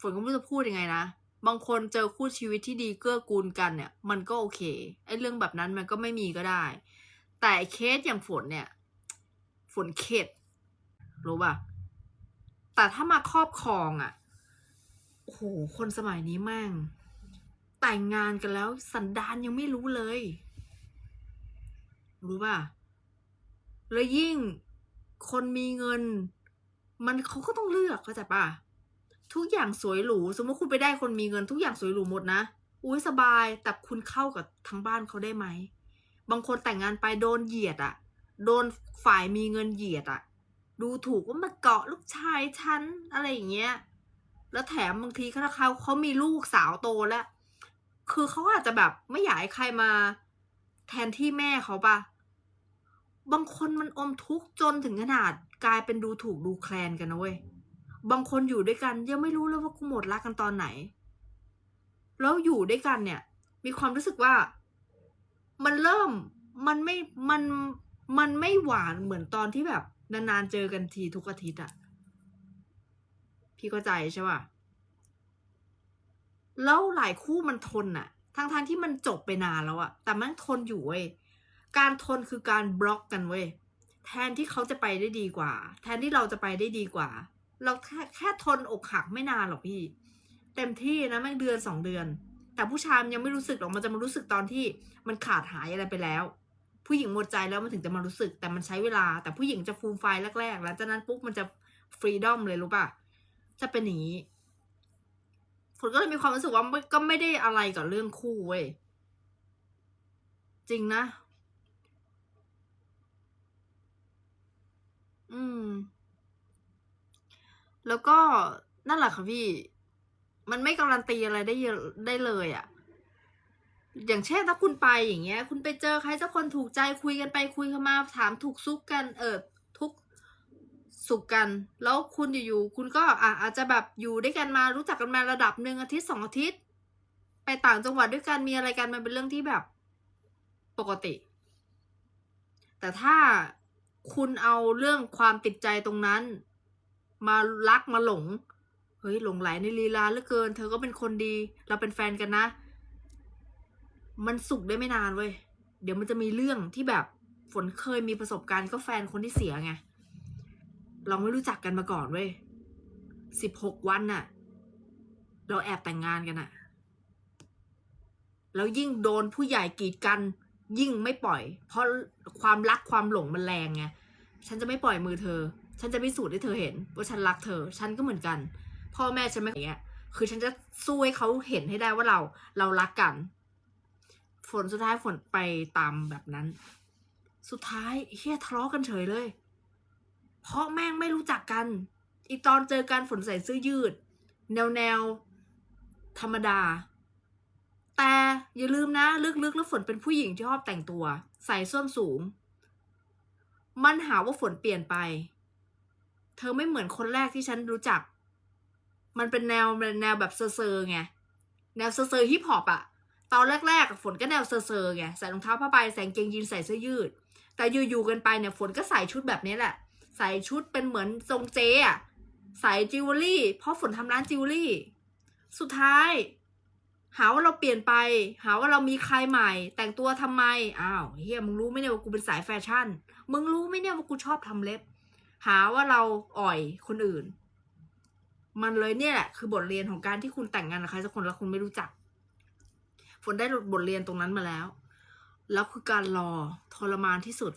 ฝนก็ไม่รู้จะพูดยังไงนะ บางคนเจอคู่ชีวิตที่ดีเกื้อกูลกันเนี่ย มันก็โอเคไอ้เรื่องแบบนั้นมันก็ไม่มีก็ได้ แต่เคสอย่างฝนเนี่ย ฝนเข็ดรู้ป่ะแต่ถ้ามาครอบครองอะ่ะโอ้โหคนสมัยนี้แม่งแต่งงานกันแล้วสันดานยังไม่รู้เลย รู้ป่ะแล้วยิ่งคนมีเงิน มันเขาก็ต้องเลือกเข้าใจป่ะ ทุกอย่างสวยหรู สมมติคุณไปได้คนมีเงินทุกอย่างสวยหรูหมดนะ อุ้ยสบาย แต่คุณเข้ากับทั้งบ้านเขาได้ไหม บางคนแต่งงานไปโดนเหยียดอะโดนฝ่ายมีเงินเหยียดอะดูถูกว่ามาเกาะลูกชายฉันอะไรอย่างเงี้ย แล้วแถมบางทีถ้าเขาเขามีลูกสาวโตแล้ว คือเขาอาจจะแบบไม่อยากให้ใครมาแทนที่แม่เขาปะบางคนมันอมทุกข์จนถึงขนาดกลายเป็นดูถูกดูแคลนกันนะเว้ย บางคนอยู่ด้วยกันยังไม่รู้เลยว่ากูหมดรักกันตอนไหน แล้วอยู่ด้วยกันเนี่ย มีความรู้สึกว่า มันเริ่มมันไม่มันมันไม่หวานเหมือนตอนที่แบบนานๆเจอกันทีทุกอาทิตย์อะพี่เข้าใจใช่ป่ะแล้วหลายคู่มันทนอะทั้งทางที่มันจบไปนานแล้วอะแต่มันทนอยู่เว้ยการทนคือการบล็อกกันเว้ยแทนที่เขาจะไปได้ดีกว่า แทนที่เราจะไปได้ดีกว่า เราแค่แค่ทนอกหักไม่นานหรอกพี่ เต็มที่นะแม่งเดือนสองเดือน แต่ผู้ชายมันยังไม่รู้สึกหรอกมันจะมารู้สึกตอนที่มันขาดหายอะไรไปแล้ว ผู้หญิงหมดใจแล้วมันถึงจะมารู้สึก แต่มันใช้เวลา แต่ผู้หญิงจะฟูมไฟล์แรกๆแล้วจากนั้นปุ๊บมันจะฟรีดอมเลยรู้ป่ะจะเป็นอย่างนี้ฝนก็เลยมีความรู้สึกว่าก็ไม่ได้อะไรกับเรื่องคู่เว้ยจริงนะ อืม แล้วก็นั่นแหละค่ะพี่ มันไม่การันตีอะไรได้เยอะได้เลยอะ่ะ อย่างเช่นถ้าคุณไปอย่างเงี้ย คุณไปเจอใครสักคนถูกใจคุยกันไปคุยกันมาถามถูกซุกกัน เออทุกสุขกัน แล้วคุณอยู่ๆคุณก็อะอาจจะแบบอยู่ด้วยกันมารู้จักกันมาระดับหนึ่งอาทิตย์สองอาทิตย์ ไปต่างจังหวัดด้วยกันมีอะไรกันมันเป็นเรื่องที่แบบปกติ แต่ถ้าคุณเอาเรื่องความติดใจตรงนั้น มารักมาหลง เฮ้ยหลงไหลในลีลาเหลือเกิน เธอก็เป็นคนดี เราเป็นแฟนกันนะ มันสุกได้ไม่นานเว้ย เดี๋ยวมันจะมีเรื่องที่แบบฝนเคยมีประสบการณ์ก็แฟนคนที่เสียไง เราไม่รู้จักกันมาก่อนเว้ยสิบหกวันน่ะ เราแอบแต่งงานกันน่ะ แล้วยิ่งโดนผู้ใหญ่กีดกัน ยิ่งไม่ปล่อย เพราะความรักความหลงมันแรงไง ฉันจะไม่ปล่อยมือเธอ ฉันจะพิสูจน์ให้เธอเห็น ว่าฉันรักเธอ ฉันก็เหมือนกัน พ่อแม่ฉันไม่อย่างเงี้ย คือฉันจะสู้ให้เขาเห็นให้ได้ว่าเราเรารักกัน ฝนสุดท้ายฝนไปตามแบบนั้น สุดท้ายเฮียทะเลาะกันเฉยเลย เพราะแม่งไม่รู้จักกัน อีตอนเจอกันฝนใส่เสื้อยืด แนวแนวธรรมดา แต่อย่าลืมนะ ลึกๆแล้วฝนเป็นผู้หญิงที่ชอบแต่งตัว ใส่ส้นสูง มันหาว่าฝนเปลี่ยนไป เธอไม่เหมือนคนแรกที่ฉันรู้จัก มันเป็นแนวแนวแบบเซอร์ๆไง แนวเซอร์ๆฮิปฮอปอะตอนแรกๆฝนก็แนวเซอร์ๆไง ใส่รองเท้าผ้าใบใส่กางเกงยีนใส่เสื้อยืด แต่อยู่ๆกันไปเนี่ยฝนก็ใส่ชุดแบบนี้แหละ ใส่ชุดเป็นเหมือนทรงเจอะใส่จิวเวลรี่ เพราะฝนทำร้านจิวเวลรี่ สุดท้าย หาว่าเราเปลี่ยนไป หาว่าเรามีใครใหม่ แต่งตัวทำไม อ้าวเฮียมึงรู้ไหมเนี่ยว่ากูเป็นสายแฟชั่น มึงรู้ไหมเนี่ยว่ากูชอบทำเล็บ หาว่าเราอ่อยคนอื่น มันเลยเนี่ยแหละคือบทเรียนของการที่คุณแต่งงานกับใครสักคนแล้วคุณไม่รู้จัก ฝนได้บทเรียนตรงนั้นมาแล้ว แล้วคือการรอทรมานที่สุด